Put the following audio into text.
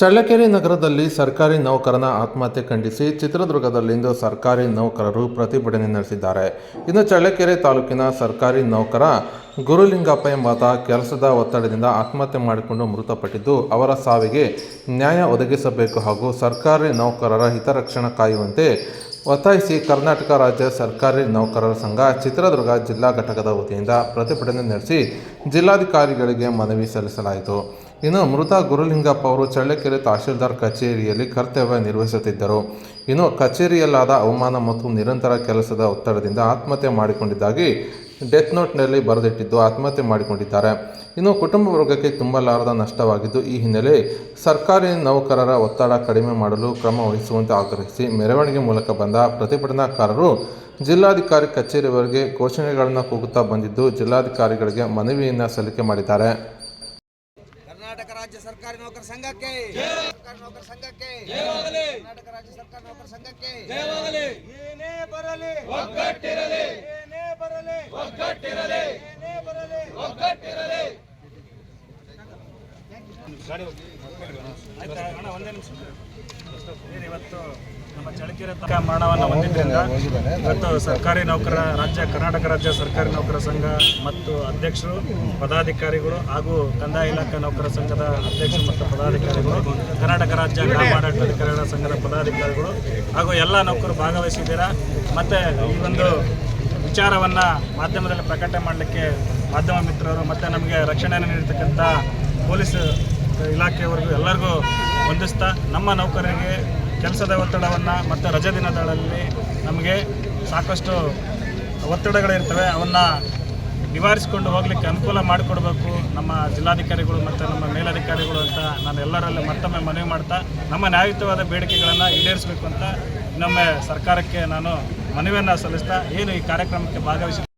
ಚಳ್ಳಕೆರೆ ನಗರದಲ್ಲಿ ಸರ್ಕಾರಿ ನೌಕರನ ಆತ್ಮಹತ್ಯೆ ಖಂಡಿಸಿ ಚಿತ್ರದುರ್ಗದಲ್ಲಿಂದು ಸರ್ಕಾರಿ ನೌಕರರು ಪ್ರತಿಭಟನೆ ನಡೆಸಿದ್ದಾರೆ. ಇನ್ನು ಚಳ್ಳಕೆರೆ ತಾಲೂಕಿನ ಸರ್ಕಾರಿ ನೌಕರ ಗುರುಲಿಂಗಪ್ಪ ಎಂಬಾತ ಕೆಲಸದ ಒತ್ತಡದಿಂದ ಆತ್ಮಹತ್ಯೆ ಮಾಡಿಕೊಂಡು ಮೃತಪಟ್ಟಿದ್ದು, ಅವರ ಸಾವಿಗೆ ನ್ಯಾಯ ಒದಗಿಸಬೇಕು ಹಾಗೂ ಸರ್ಕಾರಿ ನೌಕರರ ಹಿತರಕ್ಷಣೆ ಕಾಯುವಂತೆ ಒತ್ತಾಯಿಸಿ ಕರ್ನಾಟಕ ರಾಜ್ಯ ಸರ್ಕಾರಿ ನೌಕರರ ಸಂಘ ಚಿತ್ರದುರ್ಗ ಜಿಲ್ಲಾ ಘಟಕದ ವತಿಯಿಂದ ಪ್ರತಿಭಟನೆ ನಡೆಸಿ ಜಿಲ್ಲಾಧಿಕಾರಿಗಳಿಗೆ ಮನವಿ ಸಲ್ಲಿಸಲಾಯಿತು. ಇನ್ನು ಮೃತ ಗುರುಲಿಂಗಪ್ಪ ಅವರು ಚಳ್ಳಕೆರೆ ತಹಶೀಲ್ದಾರ್ ಕಚೇರಿಯಲ್ಲಿ ಕರ್ತವ್ಯ ನಿರ್ವಹಿಸುತ್ತಿದ್ದರು. ಇನ್ನು ಕಚೇರಿಯಲ್ಲಾದ ಅವಮಾನ ಮತ್ತು ನಿರಂತರ ಕೆಲಸದ ಒತ್ತಡದಿಂದ ಆತ್ಮಹತ್ಯೆ ಮಾಡಿಕೊಂಡಿದ್ದಾಗಿ ಡೆತ್ ನೋಟ್ನಲ್ಲಿ ಬರೆದಿಟ್ಟಿದ್ದು ಆತ್ಮಹತ್ಯೆ ಮಾಡಿಕೊಂಡಿದ್ದಾರೆ. ಇನ್ನು ಕುಟುಂಬ ವರ್ಗಕ್ಕೆ ತುಂಬಲಾರದ ನಷ್ಟವಾಗಿದ್ದು ಈ ಹಿನ್ನೆಲೆ ಸರ್ಕಾರಿ ನೌಕರರ ಒತ್ತಡ ಕಡಿಮೆ ಮಾಡಲು ಕ್ರಮ ವಹಿಸುವಂತೆ ಆಗ್ರಹಿಸಿ ಮೆರವಣಿಗೆ ಮೂಲಕ ಬಂದ ಪ್ರತಿಭಟನಾಕಾರರು ಜಿಲ್ಲಾಧಿಕಾರಿ ಕಚೇರಿವರೆಗೆ ಘೋಷಣೆಗಳನ್ನು ಕೂಗುತ್ತಾ ಬಂದಿದ್ದು ಜಿಲ್ಲಾಧಿಕಾರಿಗಳಿಗೆ ಮನವಿಯನ್ನು ಸಲ್ಲಿಕೆ ಮಾಡಿದ್ದಾರೆ. ಕರ್ನಾಟಕ ರಾಜ್ಯ ಸರ್ಕಾರಿ ನೌಕರ ಸಂಘಕ್ಕೆ! ಸರ್ಕಾರಿ ನೌಕರ ಸಂಘಕ್ಕೆ! ಕರ್ನಾಟಕ ರಾಜ್ಯ ಸರ್ಕಾರಿ ನೌಕರ ಸಂಘಕ್ಕೆ! ಏನೇ ಬರಲಿ! ಬರಲಿ. ಒಗ್ಗಟ್ಟಿರಲಿ. ಏನೇ ಬರಲಿ. ಒಗ್ಗಟ್ಟಿರಲಿ. ಆಯ್ತಾ ಅಣ್ಣ ನಿಮಿಷ. ಇವತ್ತು ನಮ್ಮ ಚಳ್ಳಕೆರೆ ತನಕ ಮರಣವನ್ನು ಹೊಂದಿದ್ದರಿಂದ ಇವತ್ತು ಸರ್ಕಾರಿ ನೌಕರ ರಾಜ್ಯ ಕರ್ನಾಟಕ ರಾಜ್ಯ ಸರ್ಕಾರಿ ನೌಕರ ಸಂಘ ಮತ್ತು ಅಧ್ಯಕ್ಷರು ಪದಾಧಿಕಾರಿಗಳು ಹಾಗೂ ಕಂದಾಯ ಇಲಾಖೆ ನೌಕರ ಸಂಘದ ಅಧ್ಯಕ್ಷರು ಮತ್ತು ಪದಾಧಿಕಾರಿಗಳು ಕರ್ನಾಟಕ ರಾಜ್ಯ ಗ್ರಾಮಾಡಳಿತಾಧಿಕಾರಿಗಳ ಸಂಘದ ಪದಾಧಿಕಾರಿಗಳು ಹಾಗೂ ಎಲ್ಲ ನೌಕರು ಭಾಗವಹಿಸಿದ್ದೀರಾ? ಮತ್ತು ಈ ಒಂದು ವಿಚಾರವನ್ನು ಮಾಧ್ಯಮದಲ್ಲಿ ಪ್ರಕಟಣೆ ಮಾಡಲಿಕ್ಕೆ ಮಾಧ್ಯಮ ಮಿತ್ರರು ಮತ್ತು ನಮಗೆ ರಕ್ಷಣೆಯನ್ನು ನೀಡತಕ್ಕಂಥ ಪೊಲೀಸ್ ಇಲಾಖೆಯವರೆಗೂ ಎಲ್ಲರಿಗೂ ಹೊಂದಿಸ್ತಾ ನಮ್ಮ ನೌಕರರಿಗೆ ಕೆಲಸದ ಒತ್ತಡವನ್ನು ಮತ್ತು ರಜೆ ದಿನಗಳಲ್ಲಿ ನಮಗೆ ಸಾಕಷ್ಟು ಒತ್ತಡಗಳಿರ್ತವೆ, ಅವನ್ನು ನಿವಾರಿಸಿಕೊಂಡು ಹೋಗಲಿಕ್ಕೆ ಅನುಕೂಲ ಮಾಡಿಕೊಡ್ಬೇಕು. ನಮ್ಮ ಜಿಲ್ಲಾಧಿಕಾರಿಗಳು ಮತ್ತು ನಮ್ಮ ಮೇಲಧಿಕಾರಿಗಳು ಅಂತ ನಾನು ಎಲ್ಲರಲ್ಲಿ ಮತ್ತೊಮ್ಮೆ ಮನವಿ ಮಾಡ್ತಾ, ನಮ್ಮ ನ್ಯಾಯಯುತವಾದ ಬೇಡಿಕೆಗಳನ್ನು ಈಡೇರಿಸಬೇಕು ಅಂತ ಇನ್ನೊಮ್ಮೆ ಸರ್ಕಾರಕ್ಕೆ ನಾನು ಮನವಿಯನ್ನು ಸಲ್ಲಿಸ್ತಾ ಏನು ಈ ಕಾರ್ಯಕ್ರಮಕ್ಕೆ ಭಾಗವಹಿಸಿ